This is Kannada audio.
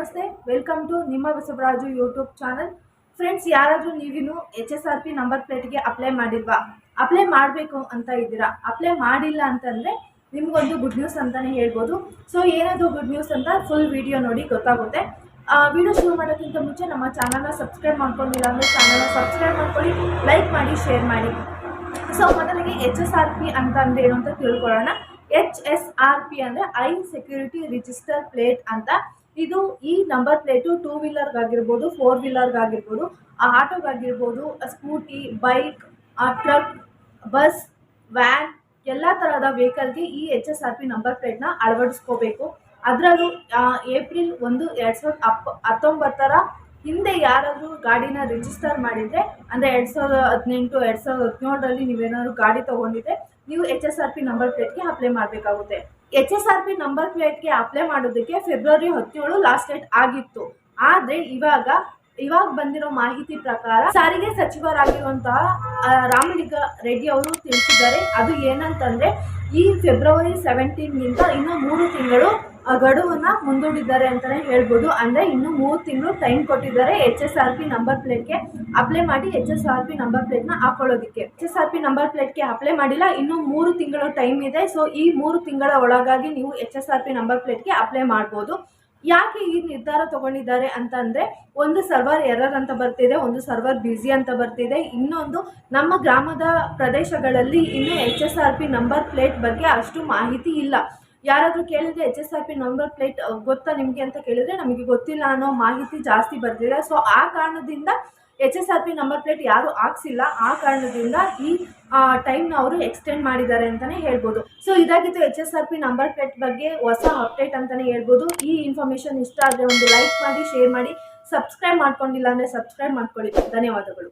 ನಮಸ್ತೆ ವೆಲ್ಕಮ್ ಟು ನಿಮ್ಮ ಬಸವರಾಜು ಯೂಟ್ಯೂಬ್ ಚಾನಲ್ ಫ್ರೆಂಡ್ಸ್ ಯಾರಾದರೂ ನೀವಿನ್ನು H S R P number ಪ್ಲೇಟ್ಗೆ ಅಪ್ಲೈ ಮಾಡಿಲ್ವಾ? ಅಪ್ಲೈ ಮಾಡಬೇಕು ಅಂತ ಇದ್ದೀರಾ? ಅಪ್ಲೈ ಮಾಡಿಲ್ಲ ಅಂತಂದರೆ ನಿಮಗೊಂದು ಗುಡ್ ನ್ಯೂಸ್ ಅಂತಲೇ ಹೇಳ್ಬೋದು. ಸೊ ಏನದು ಗುಡ್ ನ್ಯೂಸ್ ಅಂತ ಫುಲ್ ವಿಡಿಯೋ ನೋಡಿ ಗೊತ್ತಾಗುತ್ತೆ. ವಿಡಿಯೋ ಶುರು ಮಾಡೋಕ್ಕಿಂತ ಮುಂಚೆ ನಮ್ಮ ಚಾನಲ್ನ ಸಬ್ಸ್ಕ್ರೈಬ್ ಮಾಡ್ಕೊಂಡಿಲ್ಲ ಅಂದರೆ ಚಾನಲ್ನ ಸಬ್ಸ್ಕ್ರೈಬ್ ಮಾಡ್ಕೊಳ್ಳಿ ಲೈಕ್ ಮಾಡಿ ಶೇರ್ ಮಾಡಿ. ಸೊ ಮೊದಲಿಗೆ ಎಚ್ ಎಸ್ ಆರ್ ಪಿ ಅಂತ ಅಂದ್ರೆ ಏನು ಅಂತ ತಿಳ್ಕೊಳ್ಳೋಣ. ಎಚ್ ಎಸ್ ಆರ್ ಪಿ ಅಂದರೆ ಐ ಸೆಕ್ಯೂರಿಟಿ ರಿಜಿಸ್ಟರ್ ಪ್ಲೇಟ್ ಅಂತ. ಇದು ಈ ನಂಬರ್ ಪ್ಲೇಟು ಟೂ ವೀಲರ್ಗಾಗಿರ್ಬೋದು ಫೋರ್ ವೀಲರ್ಗಾಗಿರ್ಬೋದು ಆಟೋಗಾಗಿರ್ಬೋದು scooty bike truck bus van ಎಲ್ಲ ಥರದ ವೆಹಿಕಲ್ಗೆ ಈ H S R P number ಪ್ಲೇಟ್ನ ಅಳವಡಿಸ್ಕೋಬೇಕು. ಅದರಲ್ಲೂ ಏಪ್ರಿಲ್ ಒಂದು, ಎರಡು ಸಾವಿರದ ಹತ್ತೊಂಬತ್ತರ ಹಿಂದೆ ಯಾರಾದರೂ ಗಾಡಿನ ರಿಜಿಸ್ಟರ್ ಮಾಡಿದರೆ, ಅಂದರೆ ಎರಡು ಸಾವಿರದ ಹದಿನೆಂಟು, ಎರಡು ಸಾವಿರದ ಹದಿನೇಳರಲ್ಲಿ ನೀವೇನಾದ್ರು ಗಾಡಿ ತೊಗೊಂಡಿದ್ರೆ ನೀವು H S R P number ಪ್ಲೇಟ್ಗೆ ಅಪ್ಲೈ ಮಾಡಬೇಕಾಗುತ್ತೆ. H S R P number ಪ್ಲೇಟ್ಗೆ ಅಪ್ಲೈ ಮಾಡೋದಕ್ಕೆ ಫೆಬ್ರವರಿ ಹದಿನೇಳು ಲಾಸ್ಟ್ ಡೇಟ್ ಆಗಿತ್ತು. ಆದರೆ ಇವಾಗ ಇವಾಗ ಬಂದಿರೋ ಮಾಹಿತಿ ಪ್ರಕಾರ ಸಾರಿಗೆ ಸಚಿವರಾಗಿರುವಂತಹ ರಾಮಲಿಂಗ ರೆಡ್ಡಿ ಅವರು ತಿಳಿಸಿದ್ದಾರೆ. ಅದು ಏನಂತಂದ್ರೆ, ಈ ಫೆಬ್ರವರಿ ಸೆವೆಂಟೀನ್ಗಿಂತ ಇನ್ನೂ ಮೂರು ತಿಂಗಳು ಗಡುವನ್ನು ಮುಂದೂಡಿದ್ದಾರೆ ಅಂತಲೇ ಹೇಳ್ಬೋದು. ಅಂದ್ರೆ ಇನ್ನು ಮೂರು ತಿಂಗಳು ಟೈಮ್ ಕೊಟ್ಟಿದ್ದಾರೆ H S R P number ಪ್ಲೇಟ್ಗೆ ಅಪ್ಲೈ ಮಾಡಿ H S R P number ಪ್ಲೇಟ್ನ ಹಾಕೊಳ್ಳೋದಕ್ಕೆ. H S R P number ಪ್ಲೇಟ್ಗೆ ಅಪ್ಲೈ ಮಾಡಿಲ್ಲ, ಇನ್ನು ಮೂರು ತಿಂಗಳು ಟೈಮ್ ಇದೆ. ಸೊ ಈ ಮೂರು ತಿಂಗಳ ಒಳಗಾಗಿ ನೀವು H S R P number ಪ್ಲೇಟ್ಗೆ ಅಪ್ಲೈ ಮಾಡ್ಬೋದು. ಯಾಕೆ ಈ ನಿರ್ಧಾರ ತಗೊಂಡಿದ್ದಾರೆ ಅಂತ ಅಂದ್ರೆ ಒಂದು ಸರ್ವರ್ ಎರರ್ ಅಂತ ಬರ್ತಿದೆ, ಒಂದು ಸರ್ವರ್ ಬ್ಯುಸಿ ಅಂತ ಬರ್ತಿದೆ. ಇನ್ನೊಂದು ನಮ್ಮ ಗ್ರಾಮದ ಪ್ರದೇಶಗಳಲ್ಲಿ ಇನ್ನೂ H S R P number plate ಬಗ್ಗೆ ಅಷ್ಟು ಮಾಹಿತಿ ಇಲ್ಲ. ಯಾರಾದರೂ ಕೇಳಿದ್ರೆ H S R P number plate ಗೊತ್ತಾ ನಿಮಗೆ ಅಂತ ಕೇಳಿದ್ರೆ ನಮಗೆ ಗೊತ್ತಿಲ್ಲ ಅನ್ನೋ ಮಾಹಿತಿ ಜಾಸ್ತಿ ಬರ್ತಿದೆ. ಸೊ ಆ ಕಾರಣದಿಂದ H S R P number plate ಯಾರು ಹಾಕ್ಸಿಲ್ಲ, ಆ ಕಾರಣದಿಂದ ಈ ಟೈಮ್ನ ಅವರು ಎಕ್ಸ್ಟೆಂಡ್ ಮಾಡಿದ್ದಾರೆ ಅಂತಲೇ ಹೇಳ್ಬೋದು. ಸೊ ಇದಾಗಿತ್ತು H S R P number plate ಬಗ್ಗೆ ಹೊಸ ಅಪ್ಡೇಟ್ ಅಂತಲೇ ಹೇಳ್ಬೋದು. ಈ ಇನ್ಫಾರ್ಮೇಷನ್ ಇಷ್ಟ ಆದರೆ ಒಂದು ಲೈಕ್ ಮಾಡಿ ಶೇರ್ ಮಾಡಿ ಸಬ್ಸ್ಕ್ರೈಬ್ ಮಾಡ್ಕೊಂಡಿಲ್ಲ ಅಂದರೆ ಸಬ್ಸ್ಕ್ರೈಬ್ ಮಾಡ್ಕೊಳ್ಳಿ. ಧನ್ಯವಾದಗಳು.